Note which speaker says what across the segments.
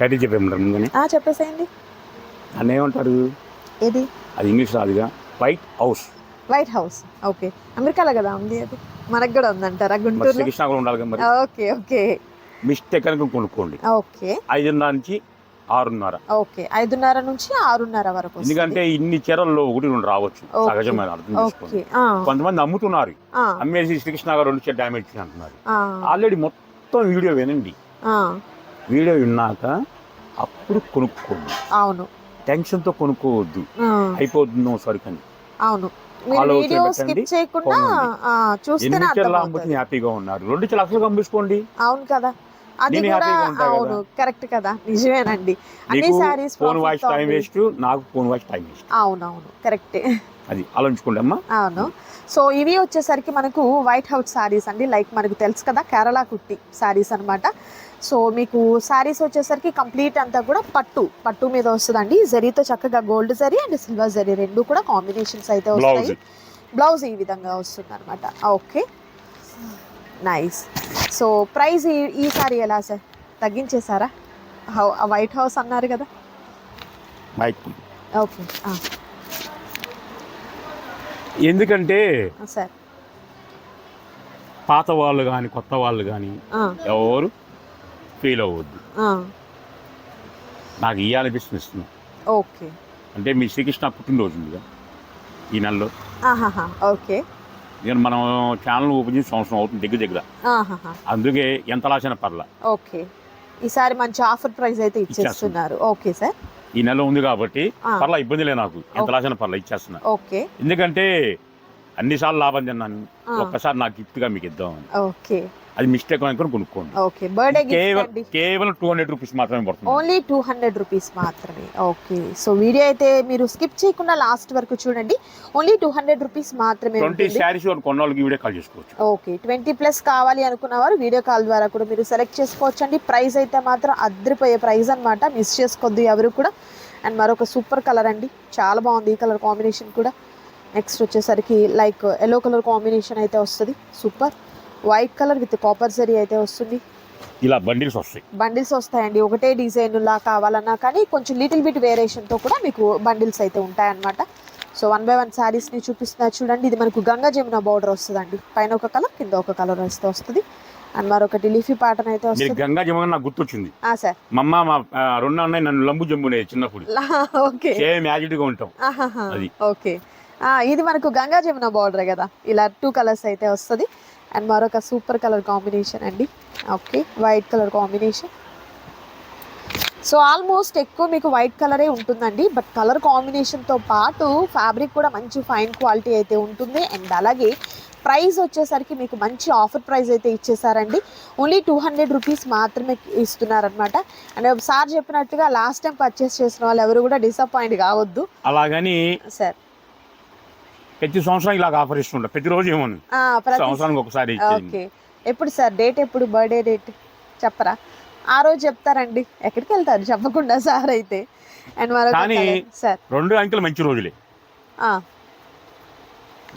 Speaker 1: Title చెప్పేమంటారు ముందుగానే.
Speaker 2: చెప్పేసేయండి.
Speaker 1: అన్న ఏమంటారు
Speaker 2: ఏది?
Speaker 1: అది ఇంగ్లీష్ రాదుగా. White House
Speaker 2: White House okay. అమెరికాలో కదా ఉంది అది? మనకు కూడా ఉందంటారా?
Speaker 1: మరి
Speaker 2: గుంటూరులో?
Speaker 1: శ్రీకృష్ణ కూడా ఉండాలి కదా మరి.
Speaker 2: Okay okay.
Speaker 1: మిస్టేక్ అని కొనుక్కోండి.
Speaker 2: ఓకే.
Speaker 1: ఐదున్నర నుంచి ఆరున్నర.
Speaker 2: ఓకే. ఐదున్నర నుంచి ఆరున్నర వరకు.
Speaker 1: ఎందుకంటే ఇన్ని చీరల్లో ఒకటి రెండు రావచ్చు. సహజమైన అర్థం చేసుకోండి.
Speaker 2: ఆ,
Speaker 1: కొంతమంది అమ్ముతున్నారు
Speaker 2: ఆ,
Speaker 1: అమ్మేసి శ్రీకృష్ణ గారు రెండు చీర డ్యామేజ్ అంటున్నారు
Speaker 2: ఆ,
Speaker 1: ఆల్రెడీ మొత్తం వీడియో వినండి.
Speaker 2: ఆ,
Speaker 1: వీడియో విన్నాక అప్పుడు కొనుక్కోండి.
Speaker 2: అవును.
Speaker 1: టెన్షన్తో కొనుక్కోవద్దు. అయిపోతుందో సరికని.
Speaker 2: అవును.
Speaker 1: హ్యాపీగా ఉన్నారు? రెండు చీరలు అసలు అమ్ముకోండి
Speaker 2: అవును కదా. అది కూడా అవును కరెక్ట్ కదా. నిజమేనండి. అన్ని saris
Speaker 1: phone voice time waste నాకు ఫోన్ వాయిస్ టైం వేస్ట్.
Speaker 2: అవునవును కరెక్టే.
Speaker 1: అది ఆలోచించుకోండి అమ్మా.
Speaker 2: అవును. సో ఇవి వచ్చేసరికి మనకు వైట్ హౌస్ శారీస్ అండి. లైక్ మనకు తెలుసు కదా కేరళ కుట్టి శారీస్ అన్నమాట. సో మీకు శారీస్ వచ్చేసరికి కంప్లీట్ అంతా కూడా పట్టు పట్టు మీద వస్తుందండి. జరీతో చక్కగా gold zari and silver zari రెండు కూడా కాంబినేషన్స్ అయితే వస్తాయి. బ్లౌజ్ ఈ విధంగా వస్తుంది అనమాట ఓకే నైస్ సో ప్రైస్ ఈ ఈ సారీ ఎలా సార్ తగ్గించేసారా హౌ- వైట్ హౌస్ అన్నారు కదా?
Speaker 1: మైక్
Speaker 2: ఓకే
Speaker 1: ఎందుకంటే
Speaker 2: సార్
Speaker 1: పాత వాళ్ళు కానీ కొత్త వాళ్ళు కానీ ఎవరు ఫీల్ అవ్వద్దు. నాకు ఇవ్వాలనిపిస్తుంది ఇస్తున్నాం
Speaker 2: ఓకే.
Speaker 1: అంటే మీ శ్రీకృష్ణ పుట్టినరోజు ఉందిగా ఈ నెలలో.
Speaker 2: ఓకే.
Speaker 1: నేను మనం ఛానల్ ఓపెన్ చేసి సంవత్సరం అవుతుంది దగ్గర దగ్గర. అందుకే ఎంత లాసిన పర్ల.
Speaker 2: ఓకే. ఈసారి మంచి ఆఫర్ ప్రైస్ అయితే ఇచ్చేస్తున్నారు. Okay sir.
Speaker 1: ఈ నెల ఉంది కాబట్టి. పర్ల ఇబ్బంది లేదు నాకు. ఎంత లాసిన పర్ల ఇచ్చేస్తున్నా.
Speaker 2: ఓకే.
Speaker 1: ఎందుకంటే అన్నిసార్లు లాభం తిన్నాను. ఒక్కసారి నాకు గిఫ్ట్గా మీకు ఇద్దామని.
Speaker 2: ఓకే.
Speaker 1: అది మిస్టేక్ అనుకుని కొనుక్కోండి.
Speaker 2: ఓకే బర్త్డే గిఫ్ట్
Speaker 1: కేవలం టూ హండ్రెడ్ రూపీస్ మాత్రమే పడుతుంది.
Speaker 2: ఓన్లీ టూ హండ్రెడ్ రూపీస్ మాత్రమే. ఓకే సో వీడియో అయితే మీరు స్కిప్ చేయకుండా లాస్ట్ వరకు చూడండి. ఓన్లీ టూ హండ్రెడ్ రూపీస్ మాత్రమే
Speaker 1: ట్వంటీ
Speaker 2: ఉంటుంది.
Speaker 1: శారీస్ కొన్న వాళ్ళకి వీడియో కాల్ చేసుకోవచ్చు.
Speaker 2: ఓకే ట్వంటీ ప్లస్ కావాలి అనుకున్న వారు వీడియో కాల్ ద్వారా కూడా మీరు సెలెక్ట్ చేసుకోవచ్చు అండి ప్రైస్ అయితే మాత్రం అద్దరిపోయే ప్రైస్ అన్నమాట. మిస్ చేసుకోవద్దు ఎవరు కూడా. అండ్ మరొక సూపర్ కలర్ అండి. చాలా బాగుంది ఈ కలర్ కాంబినేషన్ కూడా. నెక్స్ట్ వచ్చేసరికి లైక్ ఎల్లో కలర్ కాంబినేషన్ అయితే వస్తుంది. Super. White colour with copper zari అయితే వస్తుంది.
Speaker 1: ఇలా బండిల్స్ వస్తాయి.
Speaker 2: బండిల్స్ వస్తాయండి. ఒకటే డిజైన్ లా కావాలన్నా కానీ కొంచెం లిటిల్ బిట్ వేరియేషన్తో కూడా మీకు బండిల్స్ అయితే ఉంటాయన్నమాట. సో వన్ బై వన్ శారీస్ని చూపిస్తున్నా చూడండి. ఇది మనకు గంగా జమున బార్డర్ వస్తుందండి. పైన ఒక కలర్ కింద ఒక కలర్ వస్తే వస్తుంది. అండ్ మరొకటి లీఫీ ప్యాటర్న్ అయితే వస్తుంది.
Speaker 1: గంగా జమున నాకు గుర్తొచ్చింది.
Speaker 2: ఆ సార్
Speaker 1: మా అమ్మ మా రెండు అన్నయ్య నన్ను లంబు జంబునే చిన్నప్పుడు
Speaker 2: ఓకే
Speaker 1: సేమ్ యాజిడ్గా ఉంటాం. అది.
Speaker 2: ఓకే ఆ, ఇది మనకు గంగా జమున బార్డర్ కదా. ఇలా టూ కలర్స్ అయితే వస్తుంది. అండ్ మరొక సూపర్ కలర్ కాంబినేషన్ అండి. Okay white colour combination. So almost ఎక్కువ మీకు వైట్ కలరే ఉంటుందండి. బట్ కలర్ కాంబినేషన్తో పాటు ఫ్యాబ్రిక్ కూడా మంచి ఫైన్ క్వాలిటీ అయితే ఉంటుంది. అండ్ అలాగే ప్రైస్ వచ్చేసరికి మీకు మంచి ఆఫర్ ప్రైస్ అయితే ఇచ్చేసారండి. ఓన్లీ టూ హండ్రెడ్ రూపీస్ మాత్రమే ఇస్తున్నారనమాట అండ్ సార్ చెప్పినట్టుగా లాస్ట్ టైం పర్చేస్ చేసిన వాళ్ళు ఎవరు కూడా డిసప్పాయింట్ కావద్దు.
Speaker 1: అలాగని
Speaker 2: సార్.
Speaker 1: ప్రతి సంవత్సరం ఇలా ఆఫర్ ఇస్తుంటా. ప్రతిరోజు ఏమోను.
Speaker 2: ప్రతి
Speaker 1: సంవత్సరానికి ఒకసారి
Speaker 2: ఓకే. ఎప్పుడు సార్ డేట్ ఎప్పుడు బర్త్డే డేట్ చెప్పరా? ఆ రోజు చెప్తారండి. ఎక్కడికి వెళ్తారు? చెప్పకుండా సార్ అయితే. అండ్
Speaker 1: కానీ-.
Speaker 2: సార్.
Speaker 1: రెండు అంకెలు మంచి రోజులే.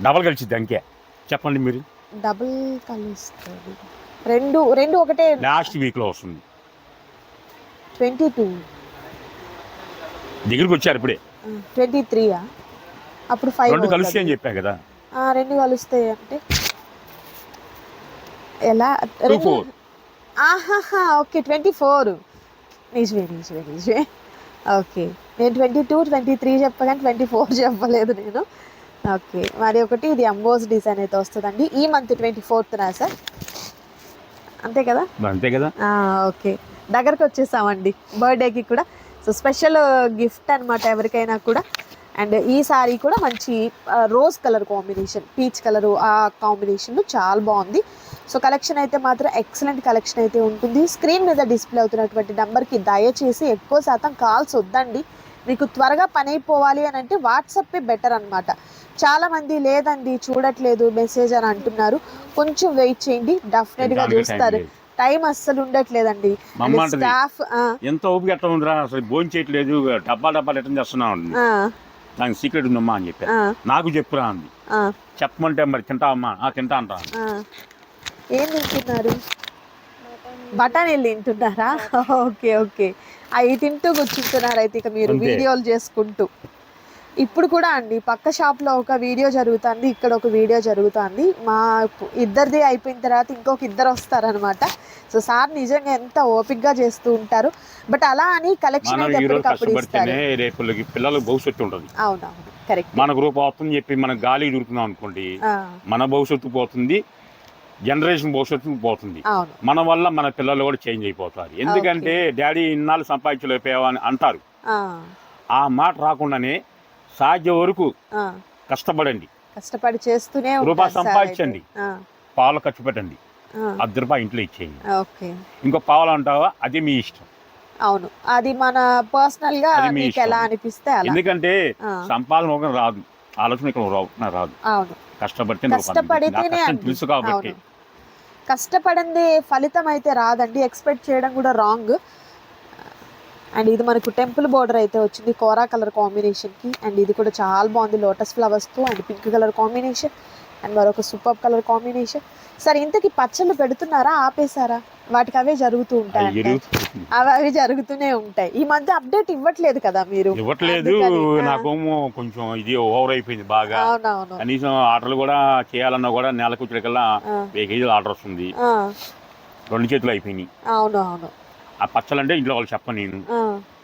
Speaker 1: డబల్ కలిసిద్ది అంకె. చెప్పండి మీరు.
Speaker 2: డబుల్ కలుస్తుంది. రెండు రెండు ఒకటే.
Speaker 1: లాస్ట్ వీక్లో వస్తుంది.
Speaker 2: Twenty two.
Speaker 1: దగ్గరికి వచ్చారు ఇప్పుడే.
Speaker 2: ట్వంటీ త్రీయా? అప్పుడు ఫైవ్
Speaker 1: రెండు కలిసి అని చెప్పా కదా.
Speaker 2: రెండు కలుస్తాయి అంటే. ఎలా? రెండు ఆహాహా ఓకే ట్వంటీ ఫోర్ నిజమే నిజమే నిజమే. ఓకే. నేను ట్వంటీ టూ ట్వంటీ త్రీ చెప్పగానే ట్వంటీ ఫోర్ చెప్పలేదు నేను. ఓకే. మరి ఒకటి ఇది అంబోస్ డిజైన్ అయితే వస్తుందండి. ఈ మంత్ ట్వంటీ ఫోర్త్నా సార్. అంతే కదా?
Speaker 1: అంతే కదా.
Speaker 2: ఆ, ఓకే. దగ్గరకు వచ్చేసామండి. బర్త్డేకి కూడా. సో స్పెషల్ గిఫ్ట్ అనమాట ఎవరికైనా కూడా. అండ్ ఈ సారీ కూడా మంచి rose colour combination peach colour ఆ కాంబినేషన్ చాలా బాగుంది. సో కలెక్షన్ అయితే మాత్రం ఎక్సలెంట్ కలెక్షన్ అయితే ఉంటుంది. స్క్రీన్ మీద డిస్ప్లే అవుతున్నటువంటి నెంబర్కి దయచేసి ఎక్కువ శాతం కాల్స్ వద్దండి. మీకు త్వరగా పని అయిపోవాలి అని అంటే వాట్సాప్పే బెటర్ అనమాట చాలామంది లేదండి చూడట్లేదు మెసేజ్ అని అంటున్నారు. కొంచెం వెయిట్ చేయండి డెఫినెట్గా చూస్తారు. టైం అస్సలు ఉండట్లేదండి. స్టాఫ్
Speaker 1: ఎంత ఓపిక ఎట్లా ఉందిరా అసలు భోజనం చేయట్లేదు డబ్బా డబ్బాలు ఎట్లా చేస్తున్నావు దానికి సీక్రెట్ ఉందమ్మా అని చెప్పాను నాకు చెప్పురా అంది. చెప్పమంటే మరి తింటావమ్మా ఆ తింటా అంటా
Speaker 2: ఏం తింటున్నారు? బఠానీలు తింటున్నారా? Okay okay. అవి తింటూ కూర్చుంటున్నారు అయితే ఇక మీరు. వీడియోలు చేసుకుంటూ. ఇప్పుడు కూడా అండి పక్క షాప్లో ఒక వీడియో జరుగుతుంది ఇక్కడ ఒక వీడియో జరుగుతుంది. మా ఇద్దరిది అయిపోయిన తర్వాత ఇంకొక ఇద్దరు వస్తారనమాట సో సార్ నిజంగా ఎంత ఓపిక్గా చేస్తూ ఉంటారు. బట్ అలా అని కలెక్షన్
Speaker 1: రేపు పిల్లలకు భవిష్యత్తు ఉంటుంది.
Speaker 2: అవునవును కరెక్ట్
Speaker 1: మన గ్రూప్ అవుతుంది చెప్పి మనం గాలి దూరుతున్నాం అనుకోండి మన భవిష్యత్తు పోతుంది జనరేషన్ భవిష్యత్తు పోతుంది. మన వల్ల మన పిల్లలు కూడా చేంజ్ అయిపోతారు. ఎందుకంటే డాడీ ఇన్నాళ్ళు సంపాదించలేకపోయావా అని అంటారు.
Speaker 2: ఆ
Speaker 1: మాట రాకుండానే సాధ్య వరకు. కష్టపడండి.
Speaker 2: కష్టపడి చేస్తూనే
Speaker 1: రూపాయి సంపాదించండి. పాలు ఖర్చు పెట్టండి. అర్ధ రూపాయి ఇంట్లో ఇచ్చేయండి. ఇంకో పావులు అంటావా? అది మీ ఇష్టం.
Speaker 2: అవును. అది మన
Speaker 1: పర్సనల్గా
Speaker 2: మీకు. ఎలా అనిపిస్తే
Speaker 1: ఎందుకంటే సంపాదన ఒక రాదు. ఆలోచన ఇక్కడ రాదు.
Speaker 2: అవును.
Speaker 1: కష్టపడితే
Speaker 2: కష్టపడితేనే.
Speaker 1: తెలుసు కాబట్టి.
Speaker 2: కష్టపడింది ఫలితం అయితే రాదండి. ఎక్స్పెక్ట్ చేయడం కూడా రాంగ్. అండ్ ఇది మనకు టెంపుల్ బోర్డర్ అయితే వచ్చింది కోరా కలర్ కాంబినేషన్కి అండ్ ఇది కూడా చాలా బాగుంది lotus ఫ్లవర్స్తో and pink colour combination and మరొక సూపర్ కలర్ కాంబినేషన్ సరే ఇంతకీ పచ్చళ్ళు పెడుతున్నారా ఆపేశారా? వాటికి అవే జరుగుతూ ఉంటాయి. అవి అవి జరుగుతూనే ఉంటాయి. ఈ మధ్య అప్డేట్ ఇవ్వట్లేదు కదా మీరు?
Speaker 1: ఇవ్వట్లేదు. నాకేమో కొంచెం ఇది ఓవర్ అయిపోయింది బాగా.
Speaker 2: అవునవును.
Speaker 1: కనీసం ఆర్డర్లు కూడా చేయాలన్నా కూడా నెలకు వచ్చేకల్లా వెయ్యి కేజీలు ఆర్డర్ వస్తుంది. రెండు చేతులు అయిపోయినాయి.
Speaker 2: అవును అవును
Speaker 1: ఆ పచ్చలంటే ఇంట్లో వాళ్ళు చెప్పను నేను.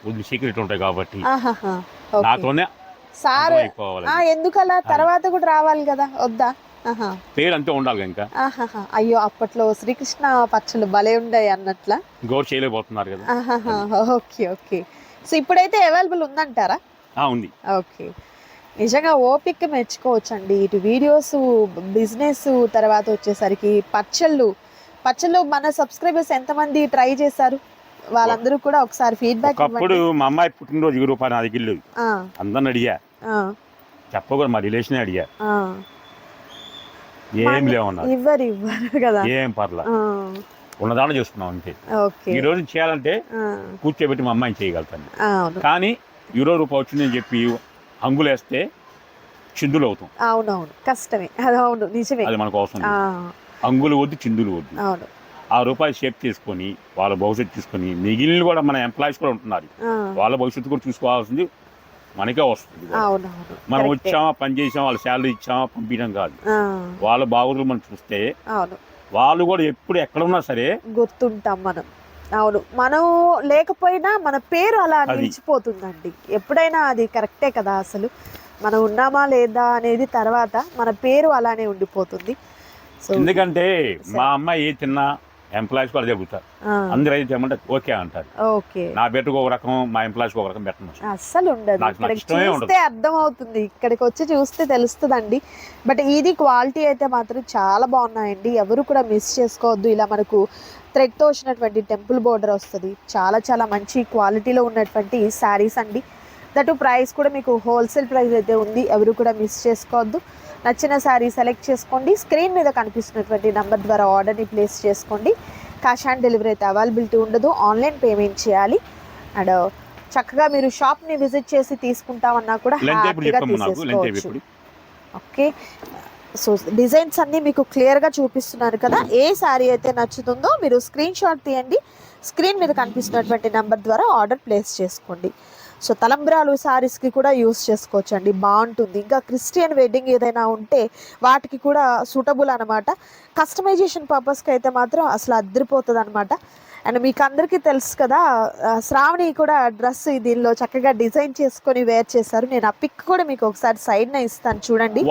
Speaker 1: వద్దు సీక్రెట్ ఉంటాయి కాబట్టి. నాతోనే
Speaker 2: సార్. ఎందుకలా? తర్వాత కూడా రావాలి కదా? వద్దా? ఆహా,
Speaker 1: పేరు అంతే ఉండాలి ఇంకా.
Speaker 2: అయ్యో అప్పట్లో శ్రీకృష్ణ పచ్చళ్ళు భలే ఉండే అన్నట్ల.
Speaker 1: గౌర్ చేయలేకపోతున్నారు కదా.
Speaker 2: Okay okay. సో ఇప్పుడైతే అవైలబుల్ ఉందంటారా?
Speaker 1: ఉంది.
Speaker 2: ఓకే. నిజంగా ఓపిక మెచ్చుకోవచ్చండి. ఇటు వీడియోస్ బిజినెస్ తర్వాత వచ్చేసరికి పచ్చళ్ళు. పచ్చళ్ళు మన సబ్స్క్రైబర్స్ ఎంతమంది ట్రై చేశారు? వాళ్ళందరూ కూడా ఒకసారి ఫీడ్బ్యాక్
Speaker 1: ఒకప్పుడు మా అమ్మాయి పుట్టినరోజు ఈ రూపాయలు నా దగ్గర లేదు అందరిని అడిగా. చెప్పకూడదు మా రిలేషన్ అడిగా. ఏం లేవన్నారు.
Speaker 2: ఇవ్వరు ఇవ్వరు కదా.
Speaker 1: ఏం పర్లా. ఉన్నదాన్ని చేస్తున్నాం అంతే. ఈ రోజు చేయాలంటే కూర్చోబెట్టి మా అమ్మాయిని చేయగలుగుతాను. కానీ ఇరవై రూపాయలు వచ్చిందని చెప్పి అంగులేస్తే చిందులు అవుతాం.
Speaker 2: అవునవును. కష్టమే. అది అవును నిజమే.
Speaker 1: అది మనకు అవసరం. అంగులు వద్దు చిందులు వద్దు.
Speaker 2: అవును.
Speaker 1: ఆ రూపాయలు షేప్ చేసుకొని వాళ్ళ భవిష్యత్తు తీసుకొని మిగిలిన కూడా మన ఎంప్లాయీస్ కూడా ఉంటున్నారు. వాళ్ళ భవిష్యత్తు కూడా చూసుకోవాల్సింది మనకే వస్తుంది మనం. వచ్చామా పని చేసామా వాళ్ళ శాలరీ ఇచ్చామా పంపించడం కాదు. వాళ్ళ బాగులు మనం చూస్తే వాళ్ళు కూడా ఎప్పుడు ఎక్కడ ఉన్నా సరే
Speaker 2: గుర్తుంటాం మనం. అవును. మనం లేకపోయినా మన పేరు అలా. నిలిచిపోతుందండి. ఎప్పుడైనా అది కరెక్టే కదా అసలు. మనం ఉన్నామా లేదా అనేది తర్వాత మన పేరు అలానే ఉండిపోతుంది.
Speaker 1: ఎందుకంటే మా అమ్మాయి ఏ తిన్నా ఎంప్లాయీస్ కూడా
Speaker 2: ఆ,
Speaker 1: అందరూ అయితే ఏమంటే ఓకే అంటారు.
Speaker 2: ఓకే.
Speaker 1: నా బిడ్డకు ఒక రకం మా ఎంప్లాయీస్కి ఒక రకం పెట్టను
Speaker 2: అస్సలు ఉండదు. చూస్తే అర్థం అవుతుంది ఇక్కడికి వచ్చి చూస్తే తెలుస్తుందండి. బట్ ఇది క్వాలిటీ అయితే మాత్రం చాలా బాగున్నాయండి. ఎవరు కూడా మిస్ చేసుకోవద్దు. ఇలా మనకు థ్రెడ్తో వచ్చినటువంటి టెంపుల్ బోర్డర్ వస్తుంది. చాలా చాలా మంచి క్వాలిటీలో ఉన్నటువంటి శారీస్ అండి. దట్ ప్రైస్ కూడా మీకు హోల్సేల్ ప్రైస్ అయితే ఉంది. ఎవరు కూడా మిస్ చేసుకోవద్దు. నచ్చిన శారీ సెలెక్ట్ చేసుకోండి. స్క్రీన్ మీద కనిపిస్తున్నటువంటి నెంబర్ ద్వారా ఆర్డర్ని ప్లేస్ చేసుకోండి. క్యాష్ ఆన్ డెలివరీ అయితే అవైలబిలిటీ ఉండదు. ఆన్లైన్ పేమెంట్ చేయాలి. అండ్ చక్కగా మీరు షాప్ని విజిట్ చేసి తీసుకుంటామన్నా కూడా హ్యాపీగా తీసేసుకోవచ్చు. ఓకే. సో డిజైన్స్ అన్నీ మీకు క్లియర్గా చూపిస్తున్నాను కదా. ఏ శారీ అయితే నచ్చుతుందో మీరు స్క్రీన్ షాట్ తీయండి. స్క్రీన్ మీద కనిపిస్తున్నటువంటి నెంబర్ ద్వారా ఆర్డర్ ప్లేస్ చేసుకోండి. సో తలంబ్రాలు శారీస్కి కూడా యూస్ చేసుకోవచ్చు అండి బాగుంటుంది. ఇంకా క్రిస్టియన్ వెడ్డింగ్ ఏదైనా ఉంటే వాటికి కూడా సూటబుల్ అనమాట కస్టమైజేషన్ పర్పస్కి అయితే మాత్రం అసలు అద్దరిపోతుంది అనమాట అండ్ మీకు అందరికీ తెలుసు కదా శ్రావణి కూడా డ్రెస్ దీనిలో చక్కగా డిజైన్ చేసుకొని వేర్ చేశారు. నేను ఆ పిక్ కూడా మీకు ఒకసారి సైడ్న ఇస్తాను చూడండి.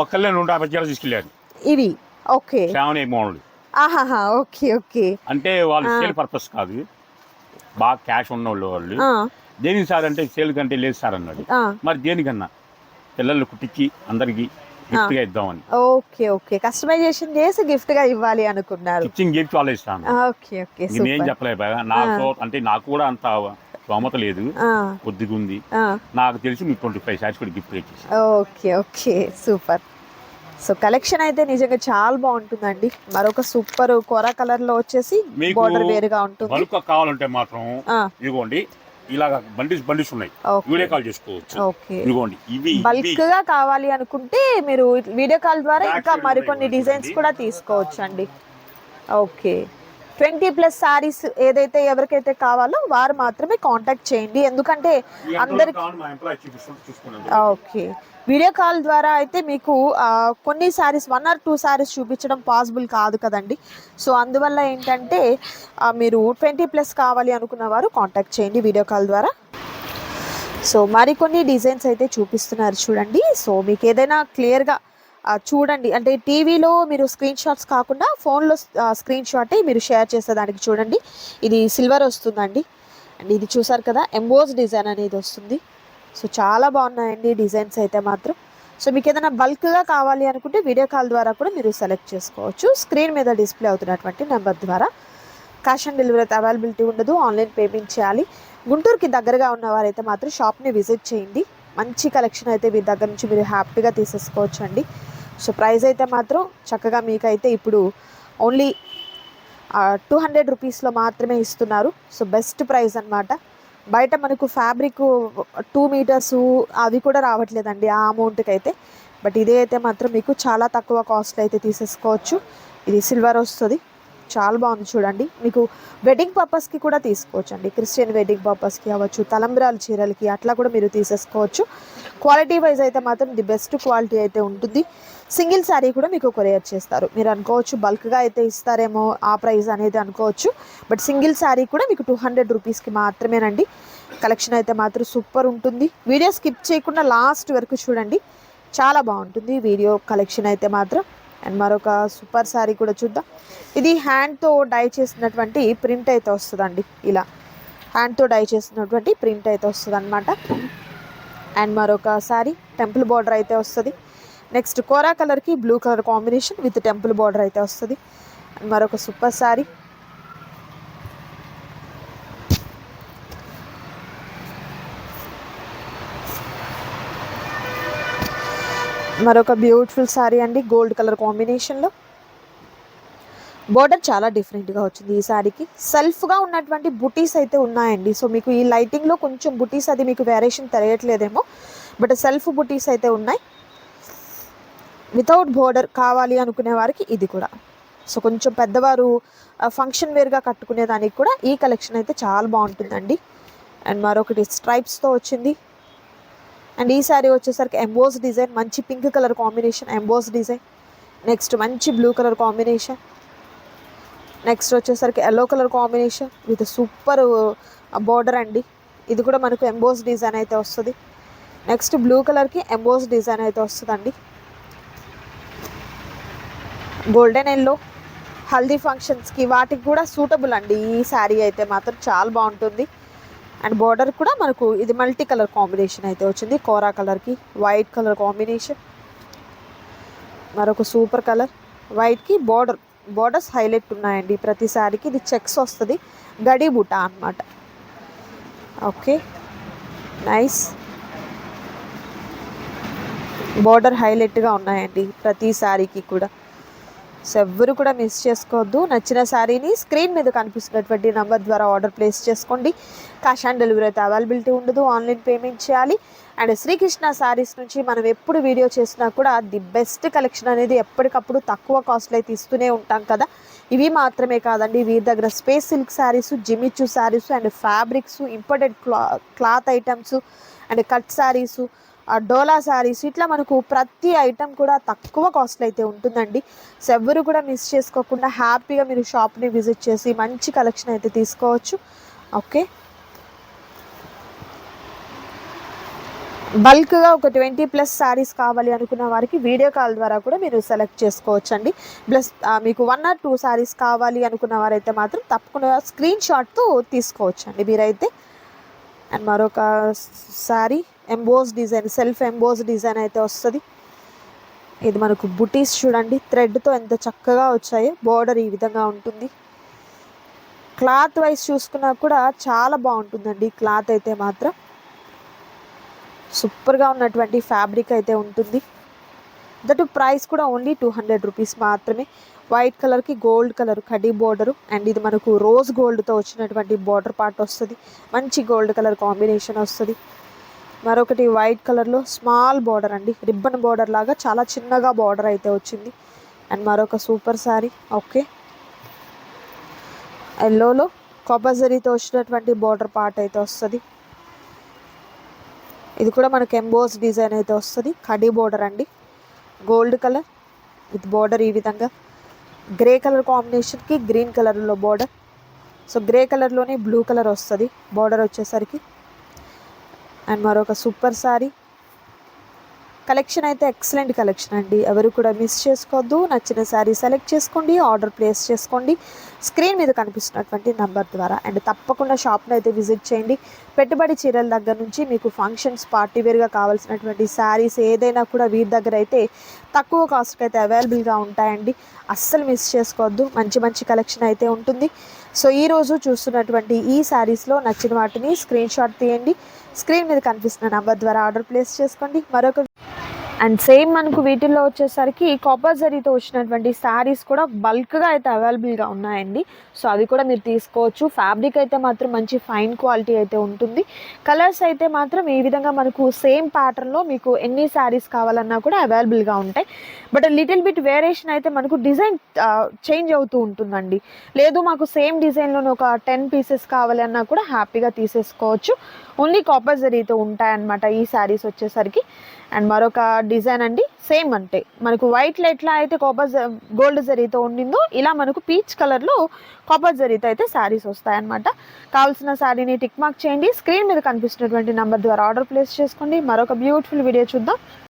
Speaker 2: ఇవి? ఓకే.
Speaker 1: శ్రావణి మోడల్.
Speaker 2: ఆహాహా. Okay okay.
Speaker 1: అంటే వాళ్ళు పర్పస్ కాదు. బాగా క్యాష్ ఉన్న వాళ్ళు. దేనికి సార్ అంటే సేల్ కంటే లేదు సార్ అన్నాడు. మరి దేనికన్నా? పిల్లలు కుట్టించి అందరికి గిఫ్ట్గా ఇద్దామని.
Speaker 2: Okay okay. కస్టమైజేషన్ చేసి గిఫ్ట్గా ఇవ్వాలి అనుకున్నారు.
Speaker 1: స్టిచ్చింగ్ చేసి వాళ్ళు ఇస్తాను
Speaker 2: ఓకే ఓకే.
Speaker 1: నేనేం బాగా. నాకు అంటే నాకు కూడా అంత స్తోమత లేదు. కొద్దిగా ఉంది. నాకు తెలిసి మీకు ట్వంటీ ఫైవ్ శారీస్ కూడా గిఫ్ట్ ఇచ్చేసి
Speaker 2: okay okay. Super. So collection అయితే నిజంగా చాలా బాగుంటుందండి. మరొక సూపర్ కోరా కలర్లో వచ్చేసి బోర్డర్ వేరుగా ఉంటుంది.
Speaker 1: కావాలంటే మాత్రం ఇదిగోండి. ఇలాగ బండిస్ బండిస్ ఉన్నాయి వీడియో కాల్ చేసుకోవచ్చు. ఇదిగోండి ఇవి
Speaker 2: బల్క్గా కావాలి అనుకుంటే మీరు వీడియో కాల్ ద్వారా ఇంకా మరికొన్ని డిజైన్స్. కూడా తీసుకోవచ్చు అండి ఓకే. ట్వంటీ ప్లస్ సారీస్ ఏదైతే ఎవరికైతే కావాలో వారు మాత్రమే కాంటాక్ట్ చేయండి. ఎందుకంటే అందరికి ఓకే. వీడియో కాల్ ద్వారా అయితే మీకు కొన్ని saris one or two saris చూపించడం పాసిబుల్ కాదు కదండి. సో అందువల్ల ఏంటంటే మీరు ట్వంటీ ప్లస్ కావాలి అనుకున్న వారు కాంటాక్ట్ చేయండి వీడియో కాల్ ద్వారా. సో మరికొన్ని డిజైన్స్ అయితే చూపిస్తున్నారు చూడండి. సో మీకు ఏదైనా క్లియర్గా చూడండి. అంటే టీవీలో మీరు స్క్రీన్ షాట్స్ కాకుండా ఫోన్లో స్క్రీన్ షాటే మీరు షేర్ చేసేదానికి చూడండి. ఇది సిల్వర్ వస్తుందండి. అండ్ ఇది చూసారు కదా ఎంబోజ్ డిజైన్ అనేది వస్తుంది. సో చాలా బాగున్నాయండి డిజైన్స్ అయితే మాత్రం. సో మీకు ఏదైనా బల్క్గా కావాలి అనుకుంటే వీడియో కాల్ ద్వారా కూడా మీరు సెలెక్ట్ చేసుకోవచ్చు. స్క్రీన్ మీద డిస్ప్లే అవుతున్నటువంటి నెంబర్ ద్వారా. క్యాష్ ఆన్ డెలివరీ అయితే అవైలబిలిటీ ఉండదు. ఆన్లైన్ పేమెంట్ చేయాలి. గుంటూరుకి దగ్గరగా ఉన్నవారైతే మాత్రం షాప్ని విజిట్ చేయండి. మంచి కలెక్షన్ అయితే మీ దగ్గర నుంచి మీరు హ్యాపీగా తీసేసుకోవచ్చు అండి సో ప్రైస్ అయితే మాత్రం చక్కగా మీకైతే ఇప్పుడు ఓన్లీ టూ హండ్రెడ్ రూపీస్లో మాత్రమే ఇస్తున్నారు. సో బెస్ట్ ప్రైస్ అన్నమాట. బయట మనకు ఫ్యాబ్రిక్ టూ మీటర్స్ అవి కూడా రావట్లేదండి ఆ అమౌంట్కి అయితే బట్ ఇదే అయితే మాత్రం మీకు చాలా తక్కువ కాస్ట్ అయితే తీసేసుకోవచ్చు. ఇది సిల్వర్ వస్తుంది. చాలా బాగుంది చూడండి. మీకు వెడ్డింగ్ పర్పస్కి కూడా తీసుకోవచ్చు అండి క్రిస్టియన్ వెడ్డింగ్ పర్పస్కి అవ్వచ్చు తలంబ్రాల చీరలకి అట్లా కూడా మీరు తీసేసుకోవచ్చు. క్వాలిటీ వైజ్ అయితే మాత్రం ది బెస్ట్ క్వాలిటీ అయితే ఉంటుంది. సింగిల్ శారీ కూడా మీకు కొరియర్ చేస్తారు. మీరు అనుకోవచ్చు బల్క్గా అయితే ఇస్తారేమో ఆ ప్రైస్ అనేది అనుకోవచ్చు. బట్ సింగిల్ శారీ కూడా మీకు టూ హండ్రెడ్ రూపీస్కి మాత్రమేనండి. కలెక్షన్ అయితే మాత్రం సూపర్ ఉంటుంది. వీడియో స్కిప్ చేయకుండా లాస్ట్ వరకు చూడండి. చాలా బాగుంటుంది వీడియో కలెక్షన్ అయితే మాత్రం. అండ్ మరొక సూపర్ శారీ కూడా చూద్దాం. ఇది హ్యాండ్తో డై చేసినటువంటి ప్రింట్ అయితే వస్తుందండి. ఇలా హ్యాండ్తో డై చేసినటువంటి ప్రింట్ అయితే వస్తుంది అనమాట అండ్ మరొక శారీ టెంపుల్ బార్డర్ అయితే వస్తుంది. నెక్స్ట్ కోరా కలర్కి blue colour combination with temple border అయితే వస్తుంది. మరొక సూపర్ శారీ మరొక బ్యూటిఫుల్ శారీ అండి గోల్డ్ కలర్ కాంబినేషన్లో. బోర్డర్ చాలా డిఫరెంట్గా వచ్చింది ఈ శారీకి సెల్ఫ్గా ఉన్నటువంటి బుటీస్ అయితే ఉన్నాయండి. సో మీకు ఈ లైటింగ్లో కొంచెం బుటీస్ అది మీకు వేరియేషన్ తెలియట్లేదేమో బట్ సెల్ఫ్ బుటీస్ అయితే ఉన్నాయి. వితౌట్ బోర్డర్ కావాలి అనుకునే వారికి ఇది కూడా. సో కొంచెం పెద్దవారు ఫంక్షన్ వేర్గా కట్టుకునే దానికి కూడా ఈ కలెక్షన్ అయితే చాలా బాగుంటుందండి. అండ్ మరొకటి స్ట్రైప్స్తో వచ్చింది. అండ్ ఈ శారీ వచ్చేసరికి ఎంబోస్ డిజైన్ మంచి pink colour combination emboss design next మంచి బ్లూ కలర్ కాంబినేషన్ నెక్స్ట్ వచ్చేసరికి yellow colour combination with super border అండి. ఇది కూడా మనకు ఎంబోస్ డిజైన్ అయితే వస్తుంది. నెక్స్ట్ బ్లూ కలర్కి ఎంబోస్ డిజైన్ అయితే వస్తుందండి. గోల్డెన్ ఎల్లో హల్దీ ఫంక్షన్స్కి వాటికి కూడా సూటబుల్ అండి. ఈ శారీ అయితే మాత్రం చాలా బాగుంటుంది. అండ్ బార్డర్ కూడా మనకు ఇది మల్టీ కలర్ కాంబినేషన్ అయితే వచ్చింది. కోరా కలర్కి వైట్ కలర్ కాంబినేషన్ మరొక సూపర్ కలర్ వైట్కి బార్డర్ బార్డర్స్ హైలైట్ ఉన్నాయండి. ప్రతి శారీకి ఇది చెక్స్ వస్తుంది. గడి బుట్ట అనమాట ఓకే నైస్ బార్డర్ హైలైట్గా ఉన్నాయండి ప్రతి శారీకి కూడా. సో ఎవ్వరు కూడా మిస్ చేసుకోవద్దు. నచ్చిన శారీని స్క్రీన్ మీద కనిపిస్తున్నటువంటి నెంబర్ ద్వారా ఆర్డర్ ప్లేస్ చేసుకోండి. క్యాష్ ఆన్ డెలివరీ అయితే అవైలబిలిటీ ఉండదు. ఆన్లైన్ పేమెంట్ చేయాలి. అండ్ శ్రీకృష్ణ శారీస్ నుంచి మనం ఎప్పుడు వీడియో చేసినా కూడా ది బెస్ట్ కలెక్షన్ అనేది ఎప్పటికప్పుడు తక్కువ కాస్ట్లో అయితే ఇస్తూనే ఉంటాం కదా. ఇవి మాత్రమే కాదండి. వీరి దగ్గర స్పేస్ సిల్క్ శారీస్ జిమిచ్చు శారీస్ అండ్ ఫ్యాబ్రిక్స్ ఇంపార్టెంట్ క్లా cloth items and cut saris డోలా శారీస్ ఇట్లా మనకు ప్రతి ఐటెం కూడా తక్కువ కాస్ట్లో అయితే ఉంటుందండి. సో ఎవ్వరు కూడా మిస్ చేసుకోకుండా హ్యాపీగా మీరు షాప్ని విజిట్ చేసి మంచి కలెక్షన్ అయితే తీసుకోవచ్చు. ఓకే బల్క్గా ఒక ట్వంటీ ప్లస్ శారీస్ కావాలి అనుకున్న వారికి వీడియో కాల్ ద్వారా కూడా మీరు సెలెక్ట్ చేసుకోవచ్చు అండి ప్లస్ మీకు వన్ ఆర్ టూ శారీస్ కావాలి అనుకున్న వారైతే మాత్రం తప్పకుండా స్క్రీన్ షాట్తో తీసుకోవచ్చు అండి మీరైతే. అండ్ మరొక sari emboss design self emboss design అయితే వస్తుంది. ఇది మనకు బుటీస్ చూడండి. థ్రెడ్తో ఎంత చక్కగా వచ్చాయో బార్డర్ ఈ విధంగా ఉంటుంది. క్లాత్ వైజ్ చూసుకున్నా కూడా చాలా బాగుంటుందండి క్లాత్ అయితే మాత్రం. సూపర్గా ఉన్నటువంటి ఫ్యాబ్రిక్ అయితే ఉంటుంది. దట్ ప్రైస్ కూడా ఓన్లీ టూ హండ్రెడ్ రూపీస్ మాత్రమే. వైట్ కలర్కి గోల్డ్ కలర్ కడ్డీ బోర్డరు అండ్ ఇది మనకు రోజ్ గోల్డ్తో వచ్చినటువంటి బార్డర్ పార్ట్ వస్తుంది. మంచి గోల్డ్ కలర్ కాంబినేషన్ వస్తుంది. మరొకటి వైట్ కలర్లో స్మాల్ బార్డర్ అండి. రిబ్బన్ బార్డర్ లాగా చాలా చిన్నగా బార్డర్ అయితే వచ్చింది. అండ్ మరొక సూపర్ శారీ ఓకే. ఎల్లోలో కాపర్ వచ్చినటువంటి బార్డర్ పార్ట్ అయితే వస్తుంది. ఇది కూడా మనకి ఎంబోస్ డిజైన్ అయితే వస్తుంది. కడీ బార్డర్ అండి. గోల్డ్ కలర్ విత్ బార్డర్ ఈ విధంగా. గ్రే కలర్ కాంబినేషన్కి గ్రీన్ కలర్లో బార్డర్. సో గ్రే కలర్లోనే బ్లూ కలర్ వస్తుంది. బార్డర్ వచ్చేసరికి అండ్ మరొక సూపర్ సారీ. కలెక్షన్ అయితే ఎక్సలెంట్ కలెక్షన్ అండి. ఎవరు కూడా మిస్ చేసుకోవద్దు. నచ్చిన శారీ సెలెక్ట్ చేసుకోండి. ఆర్డర్ ప్లేస్ చేసుకోండి. స్క్రీన్ మీద కనిపిస్తున్నటువంటి నంబర్ ద్వారా. అండ్ తప్పకుండా షాప్ని అయితే విజిట్ చేయండి. పెట్టుబడి చీరల దగ్గర నుంచి మీకు ఫంక్షన్స్ పార్టీ వేర్గా కావాల్సినటువంటి శారీస్ ఏదైనా కూడా వీరి దగ్గర అయితే తక్కువ కాస్ట్కి అయితే అవైలబుల్గా ఉంటాయండి. అస్సలు మిస్ చేసుకోవద్దు. మంచి మంచి కలెక్షన్ అయితే ఉంటుంది. సో ఈరోజు చూస్తున్నటువంటి ఈ శారీస్లో నచ్చిన వాటిని స్క్రీన్ షాట్ తీయండి. స్క్రీన్ మీద కనిపిస్తున్న నంబర్ ద్వారా ఆర్డర్ ప్లేస్ చేసుకోండి. మరొక అండ్ సేమ్ మనకు వీటిల్లో వచ్చేసరికి కాపర్ జరీతో వచ్చినటువంటి శారీస్ కూడా బల్క్గా అయితే అవైలబుల్గా ఉన్నాయండి. సో అవి కూడా మీరు తీసుకోవచ్చు. ఫ్యాబ్రిక్ అయితే మాత్రం మంచి ఫైన్ క్వాలిటీ అయితే ఉంటుంది. కలర్స్ అయితే మాత్రం ఈ విధంగా మనకు సేమ్ ప్యాటర్న్లో మీకు ఎన్ని శారీస్ కావాలన్నా కూడా అవైలబుల్గా ఉంటాయి. బట్ లిటిల్ బిట్ వేరియేషన్ అయితే మనకు డిజైన్ చేంజ్ అవుతూ ఉంటుందండి. లేదు మాకు సేమ్ డిజైన్లోనే ఒక టెన్ పీసెస్ కావాలి అన్నా కూడా హ్యాపీగా తీసేసుకోవచ్చు. ఓన్లీ కాపర్ జరీతో ఉంటాయన్నమాట ఈ శారీస్ వచ్చేసరికి. అండ్ మరొక డిజైన్ అండి సేమ్ అంటే మనకు వైట్లో ఎట్లా అయితే కాపర్ గోల్డ్ జరీతో ఉండిందో ఇలా మనకు పీచ్ కలర్లో కాపర్ జరీతో అయితే శారీస్ వస్తాయన్నమాట. కావాల్సిన శారీని టిక్ మార్క్ చేయండి. స్క్రీన్ మీద కనిపిస్తున్నటువంటి నెంబర్ ద్వారా ఆర్డర్ ప్లేస్ చేసుకోండి. మరొక బ్యూటిఫుల్ వీడియో చూద్దాం.